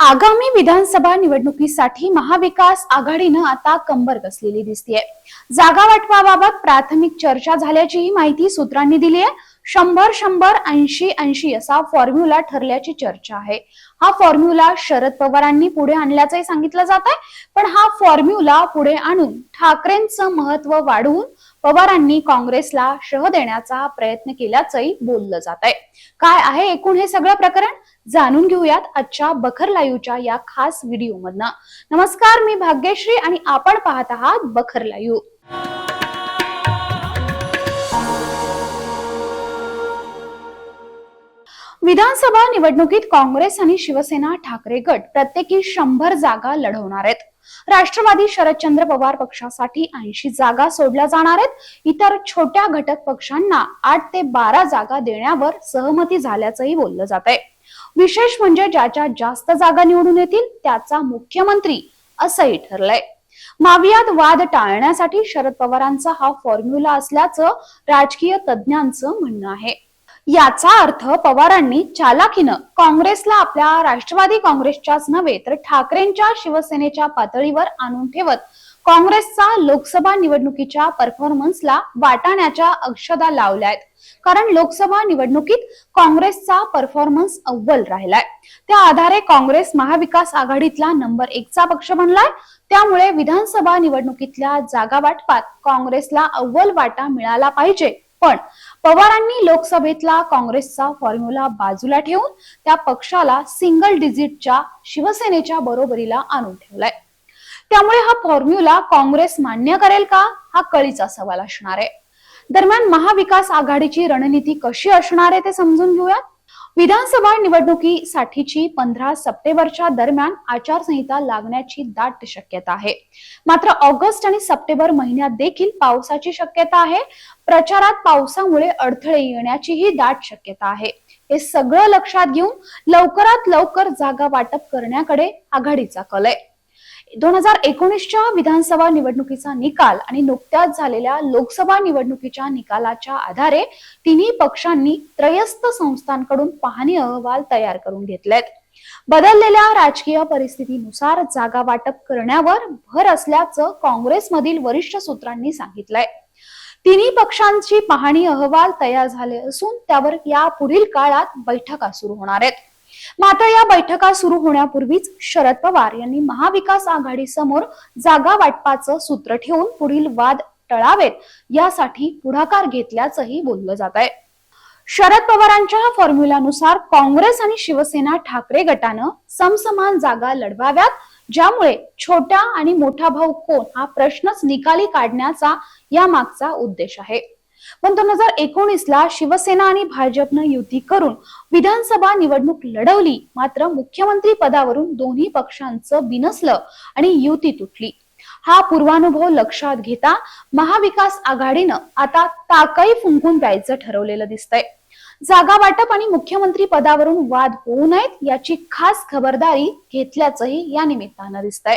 आगामी विधानसभा निवडणुकीसाठी महाविकास आघाडीनं आता कंबर कसलेली दिसतीये. जागा वाटपाबाबत प्राथमिक चर्चा झाल्याचीही माहिती सूत्रांनी दिली आहे शंभर शंभर ऐंशी ऐंशी असा फॉर्म्युला ठरल्याची चर्चा आहे. हा फॉर्म्युला शरद पवारांनी पुढे आणल्याचंही सांगितलं जात आहे पण हा फॉर्म्युला पुढे आणून ठाकरेंचं महत्त्व वाढवून पवारांनी काँग्रेसला शह देण्याचा प्रयत्न केल्याचंही बोललं जात आहे. काय आहे एकूण हे सगळं प्रकरण? जाणून घेऊयात आजच्या बखर लाईव्हच्या या खास व्हिडिओ मधनं नमस्कार मी भाग्यश्री आणि आपण पाहत आहात बखर लाईव्ह. विधानसभा निवडणुकीत काँग्रेस आणि शिवसेना ठाकरे गट प्रत्येकी शंभर जागा लढवणार आहेत. राष्ट्रवादी शरदचंद्र पवार पक्षासाठी ऐंशी जागा सोडल्या जाणार आहेत. इतर छोट्या घटक पक्षांना आठ ते बारा जागा देण्यावर सहमती झाल्याचंही बोललं जात आहे विशेष म्हणजे ज्याच्या जास्त जागा निवडून येतील त्याचा मुख्यमंत्री असंही ठरलंय. मावियात वाद टाळण्यासाठी शरद पवारांचा हा फॉर्म्युला असल्याचं राजकीय तज्ज्ञांचं म्हणणं आहे. याचा अर्थ पवारांनी चालाखीनं काँग्रेसला आपल्या राष्ट्रवादी काँग्रेसच्याच नव्हे तर ठाकरेंच्या शिवसेनेच्या पातळीवर आणून ठेवत काँग्रेसचा लोकसभा निवडणुकीच्या परफॉर्मन्सला वाटाण्याच्या अक्षदा लावल्या आहेत कारण लोकसभा निवडणुकीत काँग्रेसचा परफॉर्मन्स अव्वल राहिलाय. त्या आधारे काँग्रेस महाविकास आघाडीतला नंबर एकचा पक्ष बनलाय. त्यामुळे विधानसभा निवडणुकीतल्या जागा वाटपात काँग्रेसला अव्वल वाटा मिळाला पाहिजे. पण पवारांनी लोकसभेतला काँग्रेसचा फॉर्म्युला बाजूला ठेवून त्या पक्षाला सिंगल डिजिटच्या शिवसेनेच्या बरोबरीला आणून ठेवलाय. त्यामुळे हा फॉर्म्युला काँग्रेस मान्य करेल का? हा कळीचा सवाल असणार आहे. दरम्यान महाविकास आघाडीची रणनीती कशी असणार आहे ते समजून घेऊयात. विधानसभा निवडणुकीसाठीची पंधरा सप्टेंबरच्या दरम्यान आचारसंहिता लागण्याची दाट शक्यता आहे. मात्र ऑगस्ट आणि सप्टेंबर महिन्यात देखील पावसाची शक्यता आहे. प्रचारात पावसामुळे अडथळे येण्याचीही दाट शक्यता आहे. हे सगळं लक्षात घेऊन लवकरात लवकर जागा वाटप करण्याकडे आघाडीचा कल आहे. दोन हजार एकोणीसच्या विधानसभा निवडणुकीचा निकाल आणि नुकत्याच झालेल्या लोकसभा निवडणुकीच्या निकालाच्या आधारे तिन्ही पक्षांनी त्रयस्थ संस्थांकडून पाहणी अहवाल तयार करून घेतलेत. बदललेल्या राजकीय परिस्थितीनुसार जागा वाटप करण्यावर भर असल्याचं काँग्रेसमधील वरिष्ठ सूत्रांनी सांगितलंय. तिन्ही पक्षांची पाहणी अहवाल तयार झाले असून त्यावर या पुढील काळात बैठका सुरू होणार आहेत. मात्र या बैठका सुरू होण्यापूर्वीच शरद पवार यांनी महाविकास आघाडी समोर जागा वाटपाचं सूत्र ठेवून पुढील वाद टळावेत यासाठी पुढाकार घेतल्याचंही बोललं जात आहे. शरद पवारांच्या फॉर्म्युलानुसार काँग्रेस आणि शिवसेना ठाकरे गटानं समसमान जागा लढवाव्यात ज्यामुळे छोट्या आणि मोठा भाऊ कोण हा प्रश्नच निकाली काढण्याचा या मागचा उद्देश आहे. पण दोन हजार एकोणीस ला शिवसेना आणि भाजपनं युती करून विधानसभा निवडणूक लढवली. मात्र मुख्यमंत्री पदावरून दोन्ही पक्षांचं बिनसलं आणि युती तुटली. हा पूर्वानुभव लक्षात घेता महाविकास आघाडीनं आता ताकाई फुंकून प्यायचं ठरवलेलं दिसतंय. जागा वाटप आणि मुख्यमंत्री पदावरून वाद होऊ नयेत याची खास खबरदारी घेतल्याचंही या निमित्तानं दिसतंय.